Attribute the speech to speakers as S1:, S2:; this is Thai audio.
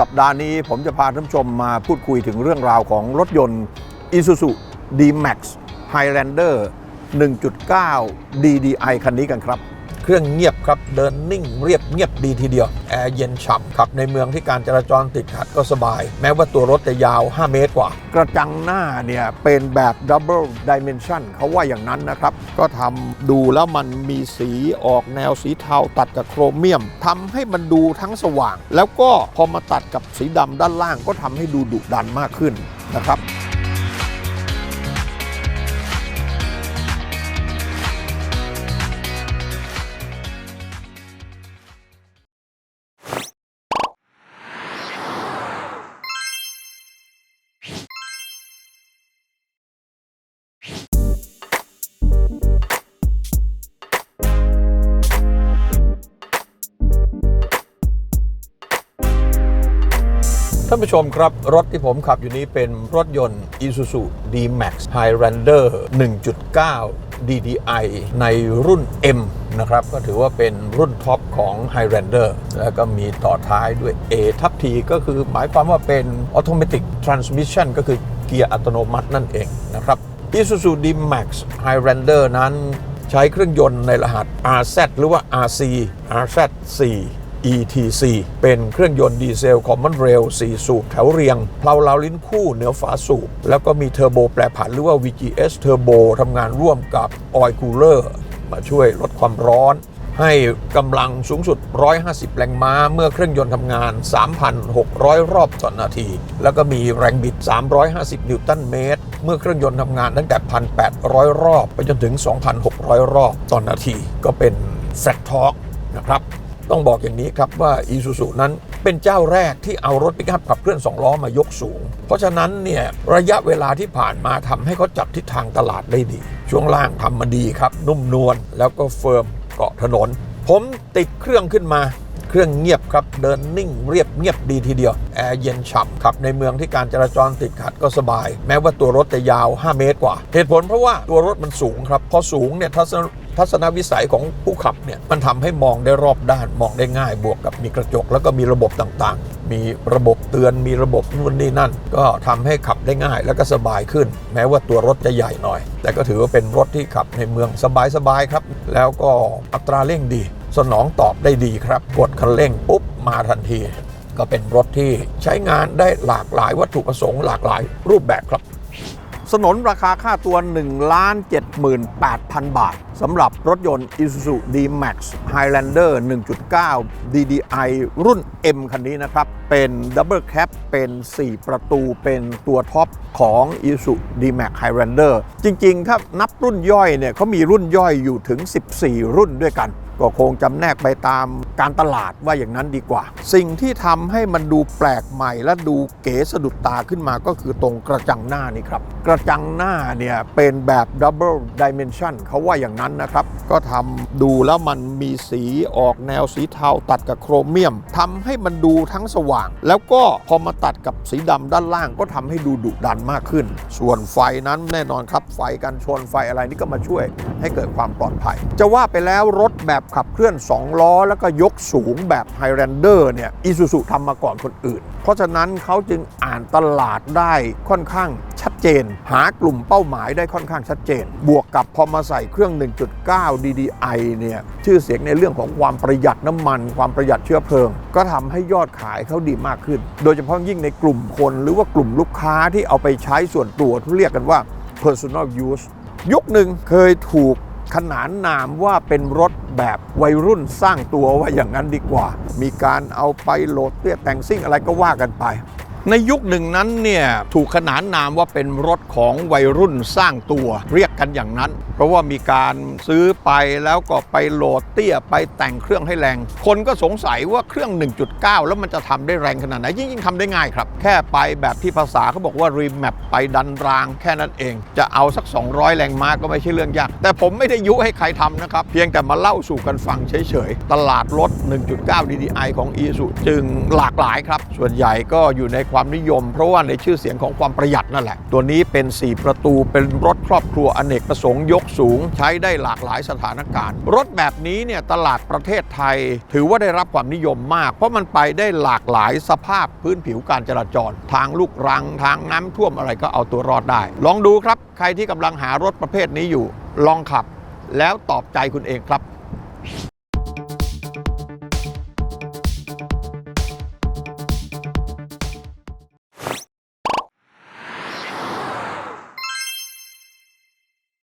S1: สัปดาห์นี้ผมจะพาท่านผู้ชมมาพูดคุยถึงเรื่องราวของรถยนต์ Isuzu D-Max Highlander 1.9 DDI คันนี้กันครับ เครื่องเงียบครับ เดินนิ่งเรียบเงียบดีทีเดียว แอร์เย็นฉ่ำขับ ในเมืองที่การจราจรติดขัดก็สบาย แม้ว่าตัวรถจะยาว 5 เมตรกว่า กระจังหน้าเนี่ยเป็นแบบ Double Dimension เขาว่าอย่างนั้นนะครับ ก็ทำดูแล้วมันมีสีออกแนวสีเทาตัดกับโครเมียมทำให้มันดูทั้งสว่าง แล้วก็พอมาตัดกับสีดำด้านล่างก็ทำให้ดูดุดันมากขึ้นนะครับ ท่านผู้ชมครับ รถที่ผมขับอยู่นี้เป็นรถยนต์ Isuzu D-Max Highlander 1.9 DDI ในรุ่น M นะครับ ก็ถือว่าเป็นรุ่นท็อปของ Highlander แล้วก็มีต่อท้ายด้วย A ทับ T ก็คือหมายความว่าเป็น Automatic Transmission ก็คือเกียร์อัตโนมัตินั่นเองนะครับ Isuzu D-Max Highlander นั้นใช้เครื่องยนต์ในรหัส RZ หรือว่า RC RZ4 ETC เป็นเครื่องยนต์ดีเซล Common Rail 4สูบแถวเรียงเพลาลาวลิ้นคู่เหนือฝาสูบ แล้วก็มีเทอร์โบแปรผันหรือว่า VGS Turbo ทำงานร่วมกับ Oil Cooler มาช่วยลดความร้อน ให้กำลังสูงสุด 150 แรงม้า เมื่อเครื่องยนต์ทำงาน 3,600 รอบต่อนาที แล้วก็มีแรงบิด 350 นิวตันเมตร เมื่อเครื่องยนต์ทำงานตั้งแต่ 1,800 รอบ ไปจนถึง 2,600 รอบต่อนาที ก็เป็น Flat Torque นะครับ ต้องบอกอย่างนี้ครับว่า Isuzu นั้นเป็นเจ้าแรกที่เอารถปิกอัพขับเคลื่อน 2 ล้อมายกสูง เพราะฉะนั้นเนี่ยระยะเวลาที่ผ่านมาทำให้เขาจับทิศทางตลาดได้ดี ช่วงล่างทำมาดีครับ นุ่มนวลแล้วก็เฟิร์มเกาะถนน ผมติดเครื่องขึ้นมาเครื่องเงียบครับเดินนิ่งเรียบเงียบดีทีเดียว แอร์เย็นฉ่ำขับในเมืองที่การจราจรติดขัดก็สบาย แม้ว่าตัวรถจะยาว 5 เมตรกว่า เหตุผลเพราะว่าตัวรถมันสูงครับ พอสูงเนี่ยทัศน ทัศนวิสัยของผู้ขับเนี่ยมันทำให้มองได้รอบด้านมองได้ง่ายบวกกับมีกระจก แล้วก็มีระบบต่างๆ มีระบบเตือนมีระบบนู่นนี่นั่น ก็ทำให้ขับได้ง่ายแล้วก็สบายขึ้น แม้ว่าตัวรถจะใหญ่หน่อย แต่ก็ถือว่าเป็นรถที่ขับในเมืองสบายๆครับ แล้วก็อัตราเร่งดี สนองตอบได้ดีครับ กดคันเร่งปุ๊บมาทันที ก็เป็นรถที่ใช้งานได้หลากหลายวัตถุประสงค์หลากหลายรูปแบบครับ สนนราคาค่าตัว 1 78,000 บาทสำหรับรถยนต์ Isuzu D-Max Highlander 1.9 DDI รุ่น M คันนี้นะครับ เป็น Double Cab เป็น 4 ประตู เป็นตัวท็อปของ Isuzu D-Max Highlander จริงๆ ถ้านับรุ่นย่อยเนี่ยเขามีรุ่นย่อยอยู่ถึง 14 รุ่นด้วยกัน ก็คงจำแนกไปตามการตลาดว่าอย่างนั้นดีกว่า สิ่งที่ทำให้มันดูแปลกใหม่และดูเก๋สะดุดตาขึ้นมาก็คือตรงกระจังหน้านี่ครับ กระจังหน้าเนี่ยเป็นแบบ Double Dimension เขาว่าอย่างนั้นนะครับ ก็ทำดูแล้วมันมีสีออกแนวสีเทาตัดกับโครเมียมทำให้มันดูทั้งสว่าง แล้วก็พอมาตัดกับสีดำด้านล่างก็ทำให้ดูดุดันมากขึ้น ส่วนไฟนั้นแน่นอนครับไฟกันชนไฟอะไรนี่ก็มาช่วยให้เกิดความปลอดภัย จะว่าไปแล้วรถแบบขับเคลื่อน 2 ล้อ แล้วก็ยกสูงแบบ Highlander เนี่ยอีซูซูทำมาก่อนคนอื่น เพราะฉะนั้นเขาจึงอ่านตลาดได้ค่อนข้างชัดเจน หากลุ่มเป้าหมายได้ค่อนข้างชัดเจน บวกกับพอมาใส่เครื่อง 1.9 DDI เนี่ยชื่อเสียงในเรื่องของความประหยัดน้ำมัน ความประหยัดเชื้อเพลิง ก็ทำให้ยอดขายเขาดีมากขึ้น โดยเฉพาะยิ่งในกลุ่มคน หรือว่ากลุ่มลูกค้าที่เอาไปใช้ส่วนตัวที่เรียกกันว่า personal use ยุคหนึ่งเคยถูก ขนานนามว่าเป็นรถแบบวัยรุ่นสร้างตัวว่าอย่างนั้นดีกว่า มีการเอาไปโหลดเตี้ยแต่งซิ่งอะไรก็ว่ากันไป ในยุคหนึ่งนั้นเนี่ยถูกขนานนามว่าเป็นรถของวัยรุ่นสร้างตัว เรียกกันอย่างนั้น เพราะว่ามีการซื้อไปแล้วก็ไปโหลดเตี้ยไปแต่งเครื่องให้แรง คนก็สงสัยว่าเครื่อง 1.9 แล้วมันจะทำได้แรงขนาดไหนจริงๆทำได้ง่ายครับ แค่ไปแบบที่ภาษาเขาบอกว่ารีแมปไปดันรางแค่นั้นเอง จะเอาสัก 200 แรงม้าก็ไม่ใช่เรื่องยาก แต่ผมไม่ได้ยุให้ใครทำนะครับ เพียงแต่มาเล่าสู่กันฟังเฉยๆ ตลาดรถ 1.9 DDI ของ i s u จึงหลากหลายครับ ส่วนใหญ่ก็อยู่ในความนิยม เพราะว่าในชื่อเสียงของความประหยัดนั่นแหละ ตัวนี้เป็น 4 ประตูเป็นรถครอบครัวอเนกประสงค์ยกสูง ใช้ได้หลากหลายสถานการณ์ รถแบบนี้เนี่ยตลาดประเทศไทย ถือว่าได้รับความนิยมมาก เพราะมันไปได้หลากหลายสภาพพื้นผิวการจราจร ทางลูกรังทางน้ำท่วมอะไรก็เอาตัวรอดได้ ลองดูครับ ใครที่กำลังหารถประเภทนี้อยู่ ลองขับ แล้วตอบใจคุณเองครับ